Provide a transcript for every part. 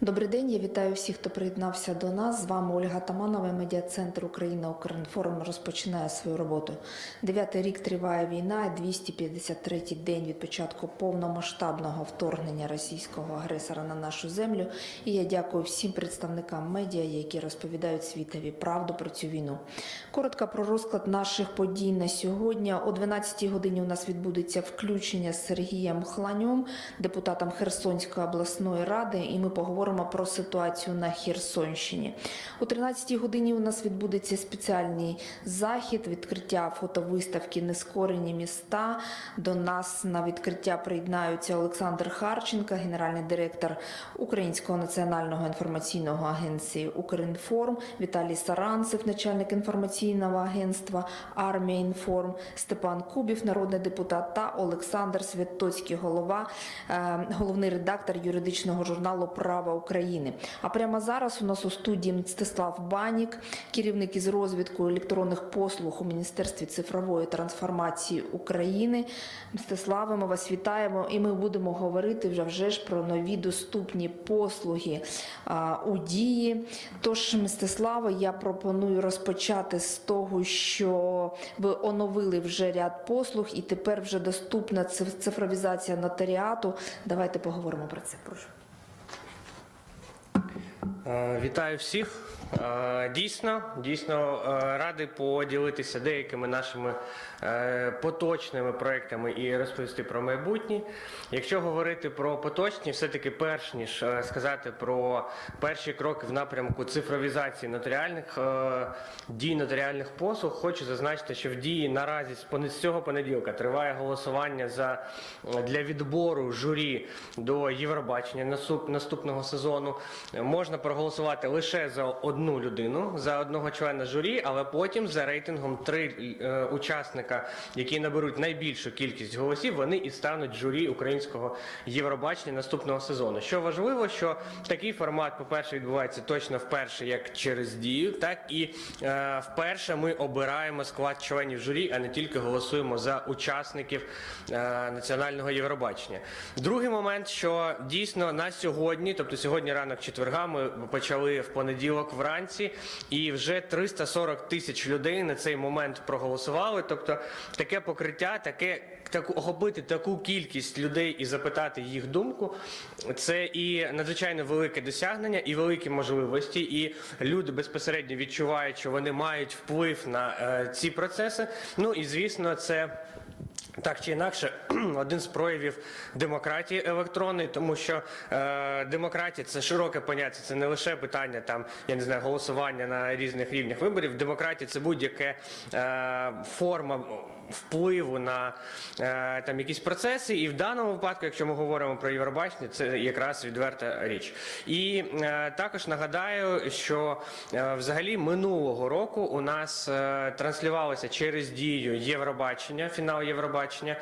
Добрий день, я вітаю всіх, хто приєднався до нас. З вами Ольга Таманова, медіа-центр Україна Укрінформ розпочинає свою роботу. Дев'ятий рік триває війна, 253-й день від початку повномасштабного вторгнення російського агресора на нашу землю. І я дякую всім представникам медіа, які розповідають світові правду про цю війну. Коротко про розклад наших подій на сьогодні. О 12-й годині у нас відбудеться включення з Сергієм Хланьом, депутатом Херсонської обласної ради, і ми поговоримо про ситуацію на Херсонщині. О 13-й годині у нас відбудеться спеціальний захід, відкриття фотовиставки Нескорені міста. До нас на відкриття приєднаються Олександр Харченко, генеральний директор Українського національного інформаційного агенції Укрінформ, Віталій Саранцев, начальник інформаційного агентства Армія Інформ, Степан Кубів, народний депутат та Олександр Святоцький, голова, е, головний редактор юридичного журналу Право України. А прямо зараз у нас у студії Мстислав Банік, керівник із розвитку електронних послуг у Міністерстві цифрової трансформації України. Мстиславе, ми вас вітаємо, і ми будемо говорити вже вже ж про нові доступні послуги у дії. Тож, Мстиславе, я пропоную розпочати з того, що ви оновили вже ряд послуг, і тепер вже доступна цифровізація нотаріату. Давайте поговоримо про це. Прошу. Е, Вітаю всіх. Е, Дійсно, дійсно е, радий поділитися деякими нашими поточними проектами і розповісти про майбутні. Якщо говорити про поточні, все-таки перш ніж сказати про перші кроки в напрямку цифровізації нотаріальних дій нотаріальних послуг, хочу зазначити, що в дії наразі з цього понеділка триває голосування за для відбору журі до Євробачення наступного сезону. Можна проголосувати лише за одну людину, за одного члена журі, але потім за рейтингом три е, учасника, які наберуть найбільшу кількість голосів, вони і стануть журі українського Євробачення наступного сезону. Що важливо, що такий формат, по-перше, відбувається точно вперше, як через дію, так і е, вперше ми обираємо склад членів журі, а не тільки голосуємо за учасників е, національного Євробачення. Другий момент, що дійсно на сьогодні, тобто сьогодні ранок четверга, ми почали в понеділок вранці, і вже 340 тисяч людей на цей момент проголосували. Тобто таке покриття, таке таку охопити таку кількість людей і запитати їх думку, це і надзвичайно велике досягнення, і великі можливості. І люди безпосередньо відчувають, що вони мають вплив на е, ці процеси. Ну і звісно, це. Так чи інакше, один з проявів демократії електронної, тому що е, демократія це широке поняття, це не лише питання там, я не знаю, голосування на різних рівнях виборів. Демократія це будь-яка е, форма впливу на е, там якісь процеси. І в даному випадку, якщо ми говоримо про Євробачення, це якраз відверта річ. І е, також нагадаю, що е, взагалі минулого року у нас транслювалося через дію Євробачення, фінал Євробачення,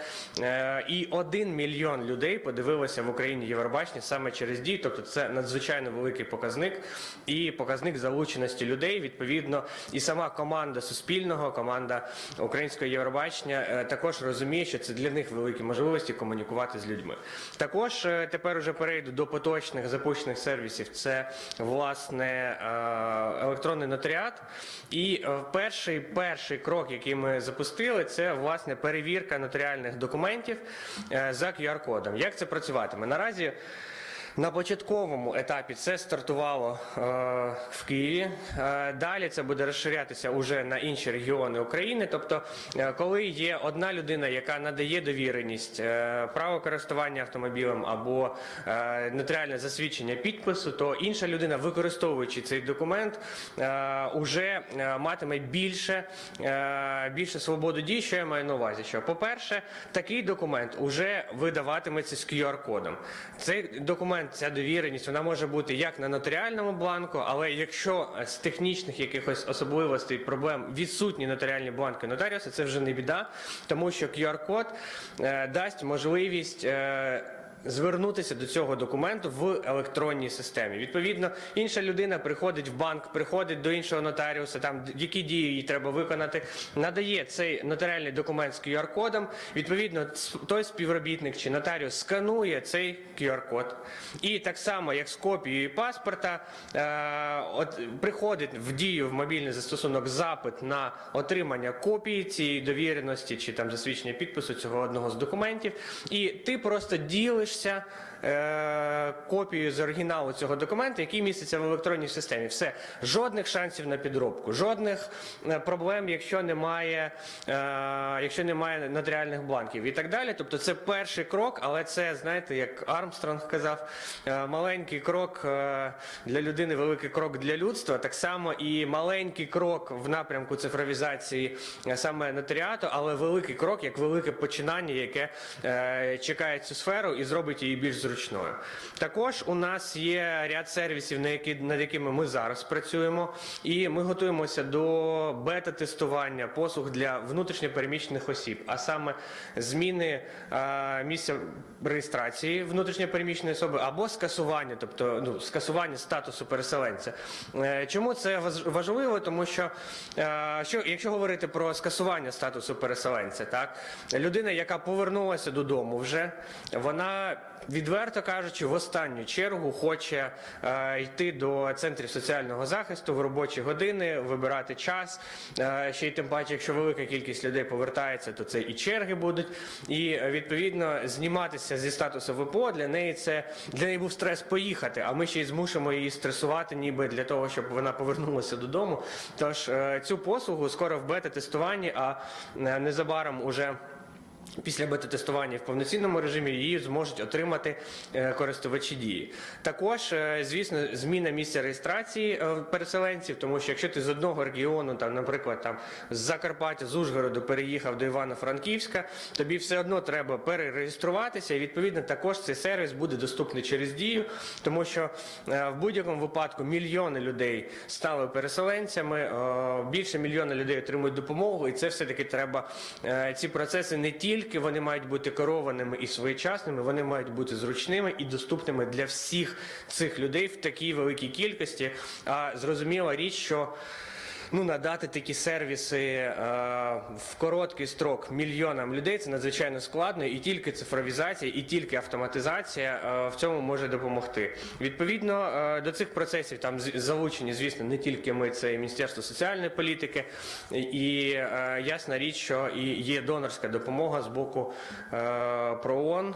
і один мільйон людей подивилося в Україні Євробачення саме через дію. Тобто це надзвичайно великий показник і показник залученості людей. Відповідно, і сама команда Суспільного, команда Українського Євробачення е, також розуміє, що це для них великі можливості комунікувати з людьми. Також е, тепер уже перейду до поточних запущених сервісів. Це власне е, електронний нотаріат. І перший перший крок, який ми запустили, це власне перевірка нотаріальних документів за QR-кодом. Як це працюватиме? Наразі. На початковому етапі це стартувало е, в Києві. Е, далі це буде розширятися уже на інші регіони України. Тобто, е, коли є одна людина, яка надає довіреність е, право користування автомобілем або е, нотаріальне засвідчення підпису, то інша людина, використовуючи цей документ, е, уже е, матиме більше, е, більше свободу дій, що я маю на увазі. Що, по-перше, такий документ уже видаватиметься з QR-кодом. Цей документ, ця довіреність, вона може бути як на нотаріальному бланку, але якщо е, з технічних якихось особливостей, проблем відсутні нотаріальні бланки нотаріуса, це вже не біда, тому що QR-код е, дасть можливість. Звернутися до цього документу в електронній системі. Відповідно, інша людина приходить в банк, приходить до іншого нотаріуса, там які дії їй треба виконати, надає цей нотаріальний документ з QR-кодом. Відповідно, той співробітник чи нотаріус сканує цей QR-код. І так само, як з копією паспорта, е, от приходить в дію в мобільний застосунок запит на отримання копії цієї довіреності чи там засвідчення підпису цього одного з документів, і ти просто ділишся. е, Копією з оригіналу цього документа, який міститься в електронній системі, все жодних шансів на підробку, жодних е, проблем, якщо немає, е, якщо немає нотаріальних бланків і так далі. Тобто, це перший крок, але це знаєте, як Армстронг казав, е, маленький крок е, для людини, великий крок для людства. Так само і маленький крок в напрямку цифровізації е, саме нотаріату, але великий крок як велике починання, яке е, чекає цю сферу і зробить її більш зручною. Також у нас є ряд сервісів, на які над якими ми зараз працюємо, і ми готуємося до бета-тестування послуг для внутрішньопереміщених осіб, а саме зміни е, місця реєстрації внутрішньопереміщеної особи або скасування, тобто ну, скасування статусу переселенця. Е, Чому це важ- важливо? Тому що, е, що якщо говорити про скасування статусу переселенця, так людина, яка повернулася додому вже, вона відверто кажучи, в останню чергу хоче е, йти до центрів соціального захисту в робочі години, вибирати час. Е, ще й тим паче, якщо велика кількість людей повертається, то це і черги будуть. І е, відповідно зніматися зі статусу ВПО для неї це для неї був стрес поїхати. А ми ще й змушуємо її стресувати, ніби для того, щоб вона повернулася додому. Тож е, цю послугу скоро в бета-тестуванні, а е, незабаром уже. Після бета-тестування в повноцінному режимі її зможуть отримати е, користувачі дії. Також, е, звісно, зміна місця реєстрації е, переселенців, тому що якщо ти з одного регіону, там, наприклад, там з Закарпаття, з Ужгороду переїхав до Івано-Франківська, тобі все одно треба перереєструватися, і відповідно також цей сервіс буде доступний через дію, тому що в будь-якому випадку мільйони людей стали переселенцями, більше мільйона людей отримують допомогу, і це все таки треба ці процеси не тільки вони мають бути керованими і своєчасними, вони мають бути зручними і доступними для всіх цих людей в такій великій кількості. А зрозуміла річ, що Ну, надати такі сервіси е, в короткий строк мільйонам людей це надзвичайно складно, і тільки цифровізація, і тільки автоматизація е, в цьому може допомогти. Відповідно е, до цих процесів там залучені, звісно, не тільки ми, це і Міністерство соціальної політики, і ясна річ, що і є донорська допомога з боку ПРООН,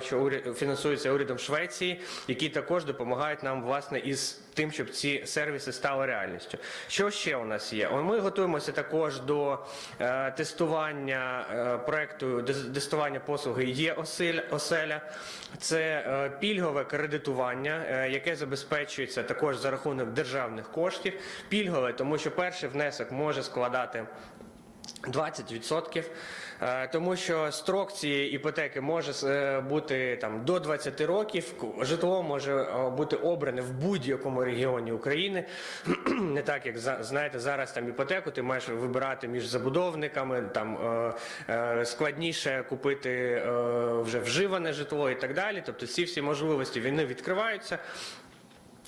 що фінансується урядом Швеції, які також допомагають нам власне із тим, щоб ці сервіси стали реальністю. Що ще у нас є? Ми готуємося також до е, тестування е, проекту тестування послуги є оселя. Це е, пільгове кредитування, е, яке забезпечується також за рахунок державних коштів. Пільгове, тому що перший внесок може складати 20%, е, тому що строк цієї іпотеки може е, бути там до 20 років. Житло може е, бути обране в будь-якому регіоні України. Не так як знаєте, зараз там іпотеку ти маєш вибирати між забудовниками, там складніше купити вже вживане житло і так далі. Тобто ці всі можливості вони відкриваються.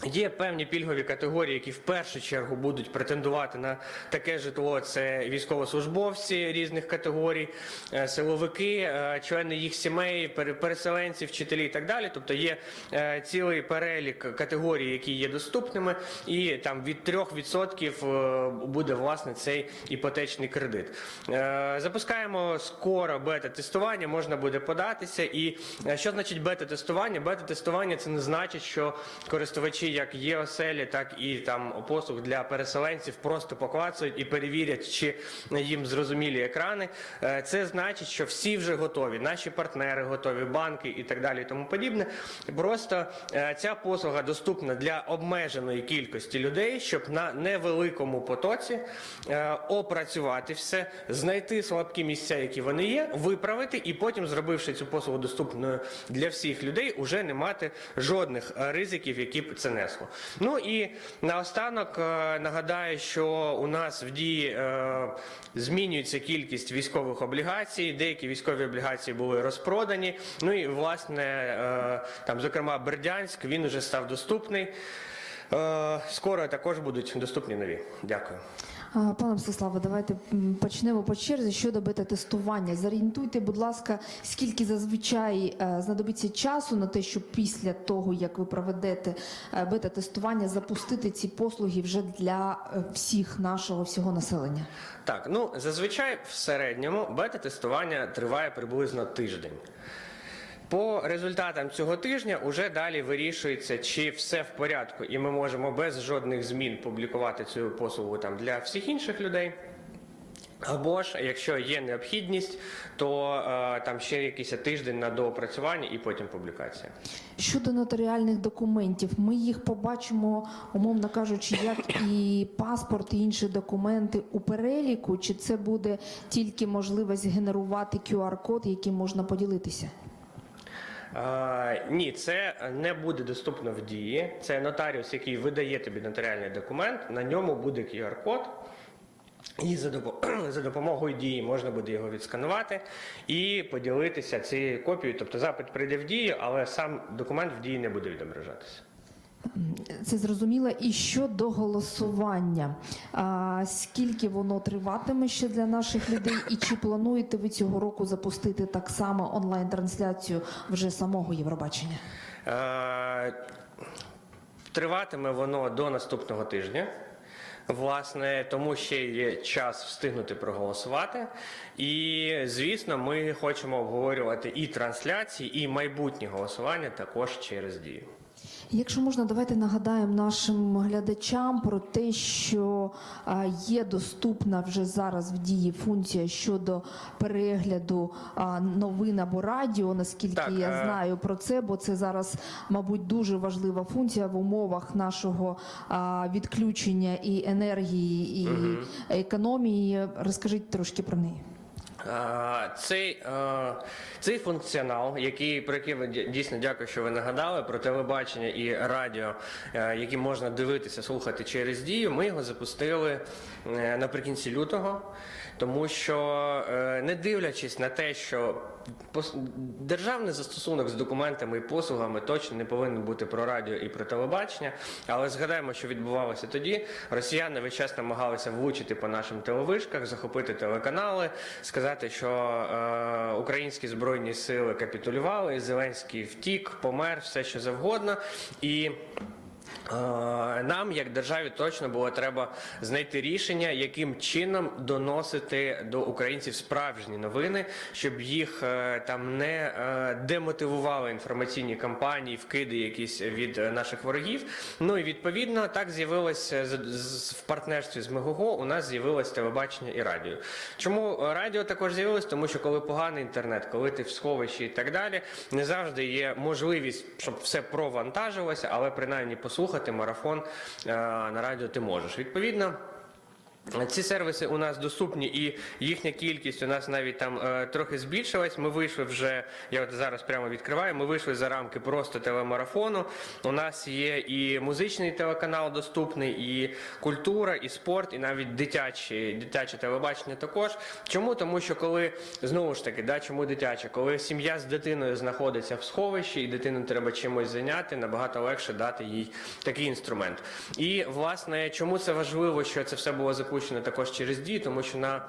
Є певні пільгові категорії, які в першу чергу будуть претендувати на таке житло. Це військовослужбовці різних категорій, е, силовики, е, члени їх сімей, переселенці, вчителі і так далі. Тобто є е, цілий перелік категорій, які є доступними, і там від 3% е, буде власне цей іпотечний кредит. Запускаємо скоро бета-тестування, можна буде податися. І що значить бета-тестування? Бета-тестування це не значить, що користувачі як є оселі, так і там послуг для переселенців просто поклацають і перевірять, чи їм зрозумілі екрани. Е, Це значить, що всі вже готові, наші партнери готові, банки і так далі, і тому подібне. Просто е, ця послуга доступна для обмеженої кількості людей, щоб на невеликому потоці е, опрацювати все, знайти слабкі місця, які вони є, виправити, і потім, зробивши цю послугу доступною для всіх людей, уже не мати жодних ризиків, які б це принесло. Ну і наостанок е, нагадаю, що у нас в дії е, змінюється кількість військових облігацій. Деякі військові облігації були розпродані. Ну і власне е, там, зокрема, Бердянськ він вже став доступний. Скоро також будуть доступні нові. Дякую. Пане Мстиславе, давайте почнемо по черзі щодо бета-тестування. Зорієнтуйте, будь ласка, скільки зазвичай е, знадобиться часу на те, щоб після того, як ви проведете е, бета-тестування, запустити ці послуги вже для е, всіх нашого всього населення. Так, ну зазвичай в середньому бета-тестування триває приблизно тиждень. По результатам цього тижня уже далі вирішується, чи все в порядку, і ми можемо без жодних змін публікувати цю послугу там для всіх інших людей. Або ж, якщо є необхідність, то е, там ще якийсь тиждень на доопрацювання і потім публікація. Щодо нотаріальних документів, ми їх побачимо, умовно кажучи, як і паспорт, і інші документи у переліку, чи це буде тільки можливість генерувати QR-код, яким можна поділитися? Ні, це не буде доступно в дії. Це нотаріус, який видає тобі нотаріальний документ. На ньому буде QR-код. І за допомогою дії можна буде його відсканувати і поділитися цією копією. Тобто запит прийде в дію, але сам документ в дії не буде відображатися. Це зрозуміло. І щодо голосування, а, скільки воно триватиме ще для наших людей, і чи плануєте ви цього року запустити так само онлайн-трансляцію вже самого Євробачення? Е, Триватиме воно до наступного тижня. Власне, тому ще є час встигнути проголосувати. І, звісно, ми хочемо обговорювати і трансляції, і майбутнє голосування також через дію. Якщо можна, давайте нагадаємо нашим глядачам про те, що є доступна вже зараз в дії функція щодо перегляду новин або радіо, наскільки Так, я е, знаю про це, бо це зараз, мабуть, дуже важлива функція в умовах нашого відключення і енергії, і економії. Розкажіть трошки про неї. Е, Цей, е, цей функціонал, який про який ви дійсно дякую, що ви нагадали про телебачення і радіо, е, які можна дивитися, слухати через дію. Ми його запустили наприкінці лютого, тому що е, не дивлячись на те, що державний застосунок з документами і послугами точно не повинен бути про радіо і про телебачення. Але згадаємо, що відбувалося тоді. Росіяни весь час намагалися влучити по нашим телевишках, захопити телеканали, сказати, що е, українські збройні сили капітулювали, Зеленський втік, помер, все що завгодно. І Нам, як державі, точно було треба знайти рішення, яким чином доносити до українців справжні новини, щоб їх е, там не е, демотивували інформаційні кампанії, вкиди якісь від е, наших ворогів. Ну і відповідно так з'явилося в партнерстві з Мегого. У нас з'явилось телебачення і радіо. Чому е, радіо також з'явилось? Тому що коли поганий інтернет, коли ти в сховищі і так далі, не завжди є можливість, щоб все провантажилося, але принаймні послухати марафон е, на радіо ти можеш. Відповідно. Ці сервіси у нас доступні, і їхня кількість у нас навіть там е, трохи збільшилась. Ми вийшли вже, я от зараз прямо відкриваю. Ми вийшли за рамки просто телемарафону. У нас є і музичний телеканал доступний, і культура, і спорт, і навіть дитячі, дитяче телебачення також. Чому? Тому що коли знову ж таки, да, чому дитяче, коли сім'я з дитиною знаходиться в сховищі, і дитину треба чимось зайняти, набагато легше дати їй такий інструмент. І власне, чому це важливо, що це все було запущено також через дії, тому що на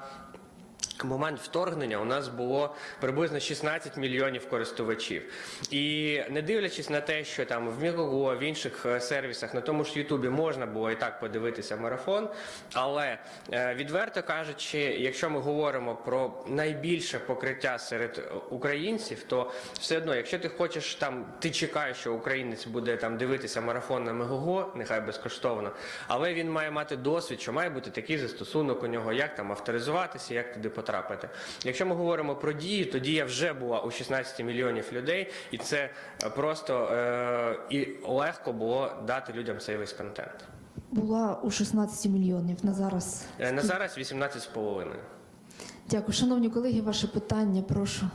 Момент вторгнення у нас було приблизно 16 мільйонів користувачів, і не дивлячись на те, що там в Мігого, в інших е, сервісах, на тому ж Ютубі можна було і так подивитися марафон. Але е, відверто кажучи, якщо ми говоримо про найбільше покриття серед е, українців, то все одно, якщо ти хочеш там, ти чекаєш, що українець буде там дивитися марафон на Мегого, нехай безкоштовно, але він має мати досвід, що має бути такий застосунок у нього, як там авторизуватися, як туди потрапити. Якщо ми говоримо про дію, то дія вже була у 16 мільйонів людей, і це е, просто е, і легко було дати людям цей весь контент. Була у 16 мільйонів на зараз. Е, На зараз 18,5. Дякую, шановні колеги. Ваше питання, прошу.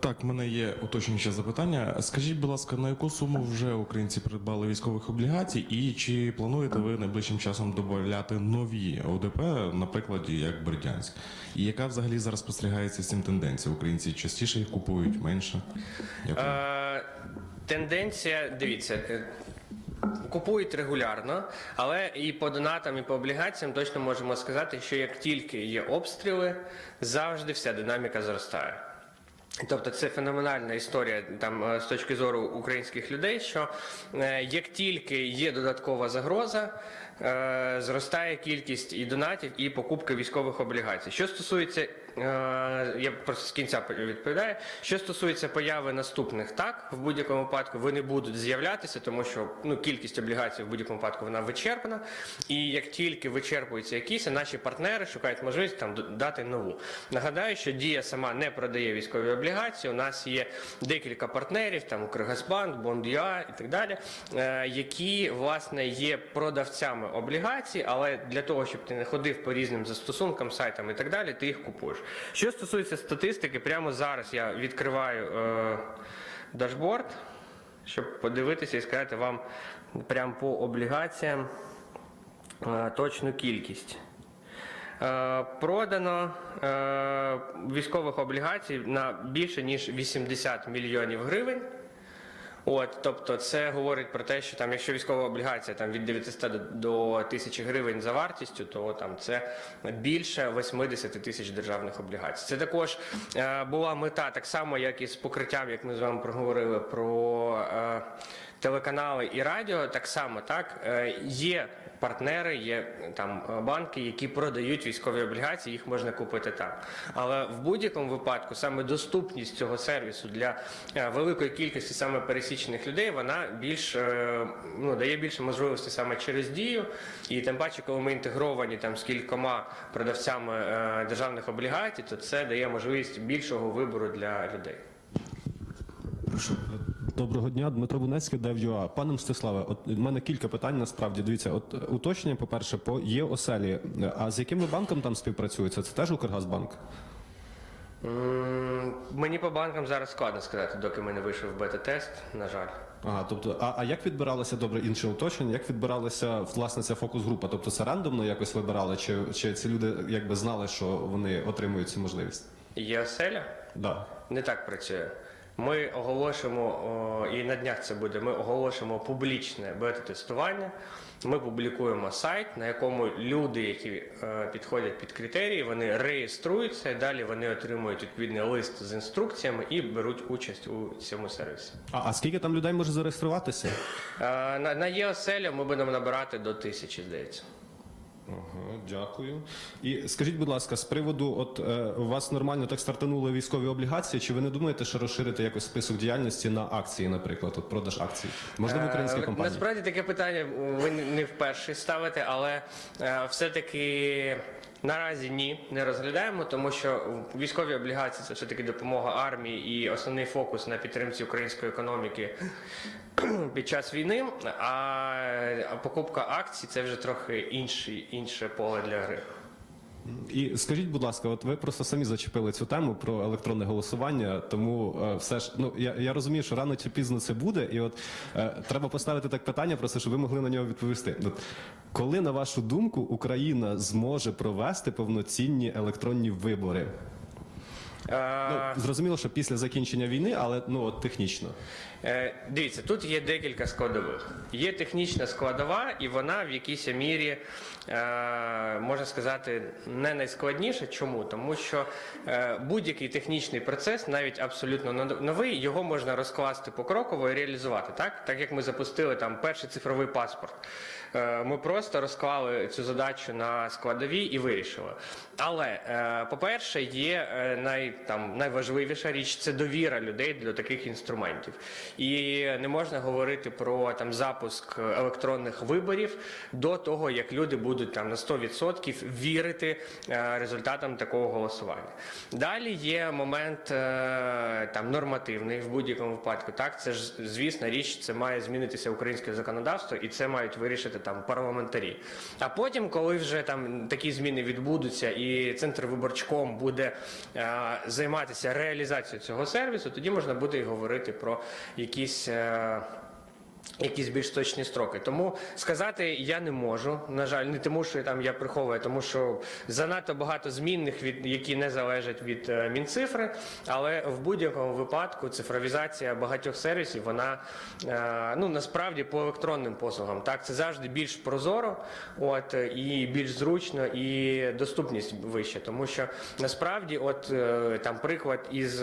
Так, в мене є уточнююче запитання. Скажіть, будь ласка, на яку суму вже українці придбали військових облігацій, і чи плануєте ви найближчим часом додати нові ОДП, на прикладі як Бердянськ? І яка взагалі зараз спостерігається з цим тенденція? Українці частіше їх купують, менше? Е, тенденція, дивіться. е, Купують регулярно, але і по донатам, і по облігаціям точно можемо сказати, що як тільки є обстріли, завжди вся динаміка зростає. Тобто це феноменальна історія там е, з точки зору українських людей, що е, як тільки є додаткова загроза, е, зростає кількість і донатів, і покупки військових облігацій. Що стосується, я просто з кінця відповідаю, що стосується появи наступних, так в будь-якому випадку вони будуть з'являтися, тому що ну кількість облігацій в будь-якому випадку вона вичерпана. І як тільки вичерпуються якісь, наші партнери шукають можливість там дати нову. Нагадаю, що дія сама не продає військові облігації. У нас є декілька партнерів, там Укргазбанк, Бондюа і так далі, е, які власне є продавцями облігацій, але для того, щоб ти не ходив по різним застосункам, сайтам і так далі, ти їх купуєш. Що стосується статистики, прямо зараз я відкриваю е, дашборд, щоб подивитися і сказати вам прямо по облігаціям е, точну кількість. Е, Продано е, військових облігацій на більше ніж 80 мільйонів гривень. От, тобто, це говорить про те, що там, якщо військова облігація там від 900 до, до 1000 гривень за вартістю, то там це більше 80 тисяч державних облігацій. Це також е, була мета, так само як і з покриттям, як ми з вами проговорили про е, телеканали і радіо. Так само так е, є партнери, є там е, банки, які продають військові облігації, їх можна купити там. Але в будь-якому випадку саме доступність цього сервісу для е, великої кількості саме пересічених людей, вона більш е, ну, дає більше можливостей саме через дію. І тим паче, коли ми інтегровані там з кількома продавцями е, державних облігацій, то це дає можливість більшого вибору для людей. Прошу. Доброго дня, Дмитро Бунецький, Дев'юа. Пане Мстиславе, от у мене кілька питань насправді. Дивіться, от е, уточнення, по-перше, по є оселі. А з яким ви банком там співпрацюєте? Це теж Укргазбанк? М, Мені по банкам зараз складно сказати, доки ми не вийшов в бета-тест, на жаль. Ага, тобто, а, а як відбиралося добре інше уточнення? Як відбиралася власне ця фокус-група? Тобто це рандомно якось вибирали, чи, чи ці люди якби знали, що вони отримують цю можливість? Є оселя? Да. Не так працює. Ми оголошуємо, і на днях це буде, ми оголошуємо публічне бета-тестування. Ми публікуємо сайт, на якому люди, які е, підходять під критерії, вони реєструються і далі вони отримують відповідний лист з інструкціями і беруть участь у цьому сервісі. А, а скільки там людей може зареєструватися? Е, на, на ЄОСЕЛі ми будемо набирати до тисячі, здається. Ага, дякую. І скажіть, будь ласка, з приводу, от е, у вас нормально так стартанули військові облігації. Чи ви не думаєте, що розширити якось список діяльності на акції, наприклад, от продаж акцій? Можливо, українські Е, компанії? Насправді таке питання ви не вперше ставите, але е, все-таки наразі ні, не розглядаємо, тому що військові облігації це все-таки допомога армії і основний фокус на підтримці української економіки під час війни. А покупка акцій це вже трохи інше інше поле для гри. І скажіть, будь ласка, от ви просто самі зачепили цю тему про електронне голосування, тому е, все ж ну я, я розумію, що рано чи пізно це буде, і от е, треба поставити так питання, просто щоб ви могли на нього відповісти. От, коли, на вашу думку, Україна зможе провести повноцінні електронні вибори? Е, Ну зрозуміло, що після закінчення війни, але ну от технічно. Е, Дивіться, тут є декілька складових. Є технічна складова, і вона в якійсь мірі, е, можна сказати, не найскладніша. Чому? Тому що е, будь-який технічний процес, навіть абсолютно новий, його можна розкласти покроково і реалізувати. Так, так як ми запустили там перший цифровий паспорт. Е, Ми просто розклали цю задачу на складові і вирішили. Але, е, по-перше, є е, най, там, найважливіша річ це довіра людей до таких інструментів. І не можна говорити про там запуск електронних виборів до того, як люди будуть там на 100% вірити е, результатам такого голосування. Далі є момент там нормативний в будь-якому випадку. Так, це ж звісна річ, це має змінитися українське законодавство, і це мають вирішити там парламентарі. А потім, коли вже там такі зміни відбудуться, і центр виборчком буде е, займатися реалізацією цього сервісу, тоді можна буде і говорити про якісь. Якісь більш точні строки. Тому сказати я не можу. На жаль, не тому, що там я приховую, тому що занадто багато змінних, від які не залежать від е, мінцифри. Але в будь-якому випадку цифровізація багатьох сервісів, вона е, ну насправді по електронним послугам. Так, це завжди більш прозоро, от і більш зручно, і доступність вища. Тому що насправді, от е, там приклад із.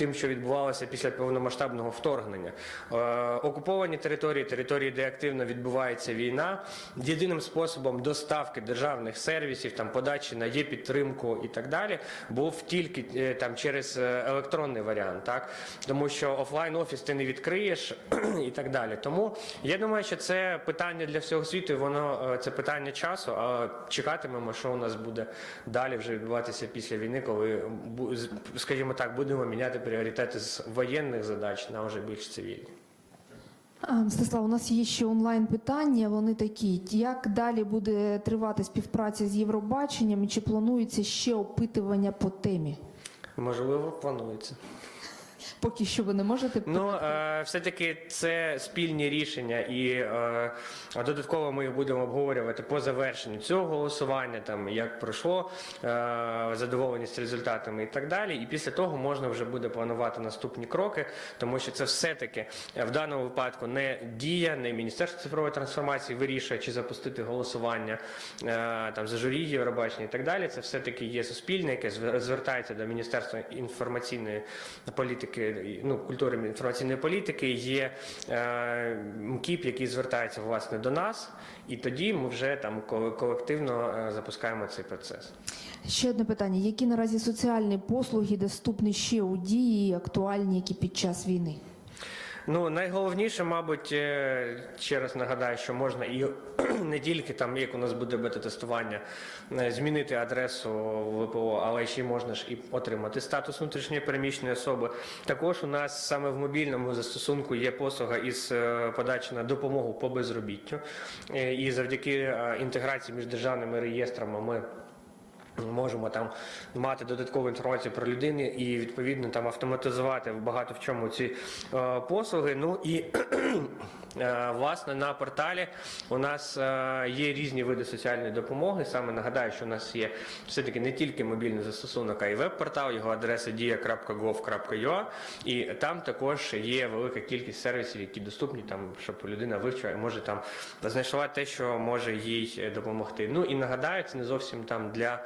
Тим, що відбувалося після повномасштабного вторгнення. Е, окуповані території, території, де активно відбувається війна, єдиним способом доставки державних сервісів, там подачі на є підтримку і так далі, був тільки е, там через е, електронний варіант, так тому що офлайн офіс ти не відкриєш і так далі. Тому я думаю, що це питання для всього світу. і Воно це питання часу. А чекатимемо, що у нас буде далі вже відбуватися після війни, коли скажімо так, будемо міняти пріоритети з воєнних задач на вже більш цивільні. Мстислав, у нас є ще онлайн питання. Вони такі: як далі буде тривати співпраця з Євробаченням і чи планується ще опитування по темі? Можливо, планується. Поки що ви не можете Ну е, все-таки це спільні рішення, і е, додатково ми їх будемо обговорювати по завершенню цього голосування, там як пройшло е, задоволеність результатами і так далі. І після того можна вже буде планувати наступні кроки, тому що це все-таки е, в даному випадку не дія, не міністерство цифрової трансформації вирішує, чи запустити голосування е, там за журі Євробачення і так далі. Це все-таки є суспільне, яке звертається до міністерства інформаційної політики, ну культури інформаційної політики. Є е, МКІП, який звертається власне до нас, і тоді ми вже там колективно е, запускаємо цей процес. ще одне питання: які наразі соціальні послуги доступні ще у дії, актуальні, які під час війни? Ну найголовніше, мабуть, е, ще раз нагадаю, що можна і не тільки там, як у нас буде бета-тестування, е, змінити адресу ВПО, але ще можна ж і отримати статус внутрішньої переміщеної особи. Також у нас саме в мобільному застосунку є послуга із е, подачі на допомогу по безробіттю, і завдяки інтеграції між державними реєстрами ми. Можемо там мати додаткову інформацію про людину і відповідно там автоматизувати багато в чому ці е, послуги. Ну і власне на порталі у нас е, є різні види соціальної допомоги. Саме нагадаю, що у нас є все-таки не тільки мобільний застосунок, а й веб-портал. Його адреса dia.gov.ua і там також є велика кількість сервісів, які доступні там, щоб людина вивчила і може там знайшла те, що може їй допомогти. Ну і нагадаю, це не зовсім там для.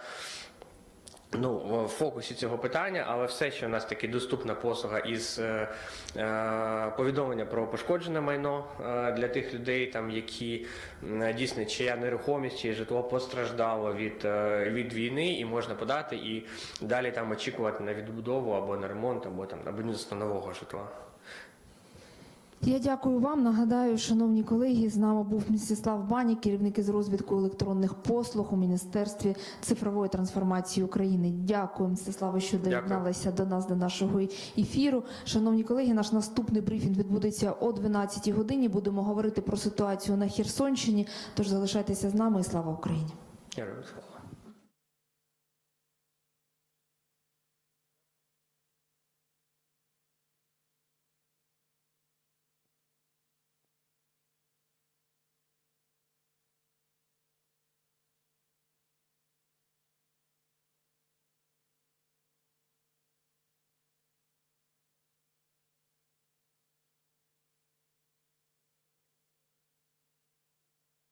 Ну, в фокусі цього питання, але все, що у нас таки доступна послуга із е, е, повідомлення про пошкоджене майно е, для тих людей, там які е, дійсно чия нерухомість, чиє житло постраждало від, е, від війни, і можна подати і далі там очікувати на відбудову або на ремонт, або там на будівництво нового житла. Я дякую вам. Нагадаю, шановні колеги, з нами був Мстислав Бані, керівник із розвитку електронних послуг у Міністерстві цифрової трансформації України. Дякую, Мстиславе, що доєдналися до нас до нашого ефіру. Шановні колеги, наш наступний брифінг відбудеться о 12 годині. Будемо говорити про ситуацію на Херсонщині. Тож залишайтеся з нами і слава Україні. Слава.